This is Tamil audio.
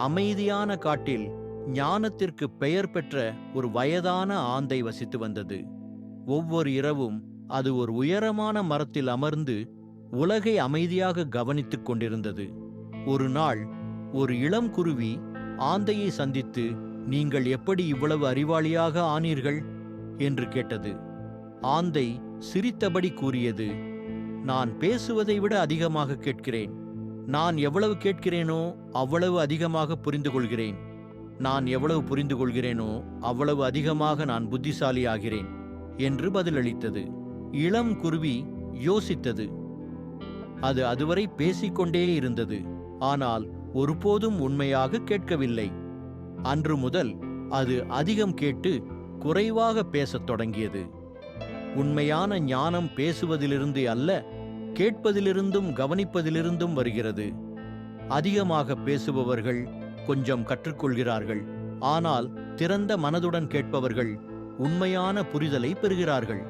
அமைதியான காட்டில் ஞானத்திற்கு பெயர் பெற்ற ஒரு வயதான ஆந்தை வசித்து வந்தது. ஒவ்வொரு இரவும் அது ஒரு உயரமான மரத்தில் அமர்ந்து உலகை அமைதியாக கவனித்துக் கொண்டிருந்தது. ஒரு நாள் ஒரு இளம் குருவி ஆந்தையை சந்தித்து நீங்கள் எப்படி இவ்வளவு அறிவாளியாக ஆனீர்கள்? என்று கேட்டது. ஆந்தை சிரித்தபடி கூறியது நான் பேசுவதை விட அதிகமாக கேட்கிறேன். நான் எவ்வளவு கேட்கிறேனோ அவ்வளவு அதிகமாக புரிந்து கொள்கிறேன் நான் எவ்வளவு புரிந்து கொள்கிறேனோ அவ்வளவு அதிகமாக நான் புத்திசாலி ஆகிறேன் என்று பதிலளித்தது. இளம் குருவி யோசித்தது. அது அதுவரை பேசிக்கொண்டே இருந்தது. ஆனால் ஒருபோதும் உண்மையாக கேட்கவில்லை. அன்று முதல் அது அதிகம் கேட்டு குறைவாக பேசத் தொடங்கியது. உண்மையான ஞானம் பேசுவதிலிருந்து அல்ல கேட்பதிலிருந்தும் கவனிப்பதிலிருந்தும் வருகிறது. அதிகமாக பேசுபவர்கள் கொஞ்சம் கற்றுக்கொள்கிறார்கள். ஆனால் திறந்த மனதுடன் கேட்பவர்கள் உண்மையான புரிதலை பெறுகிறார்கள்.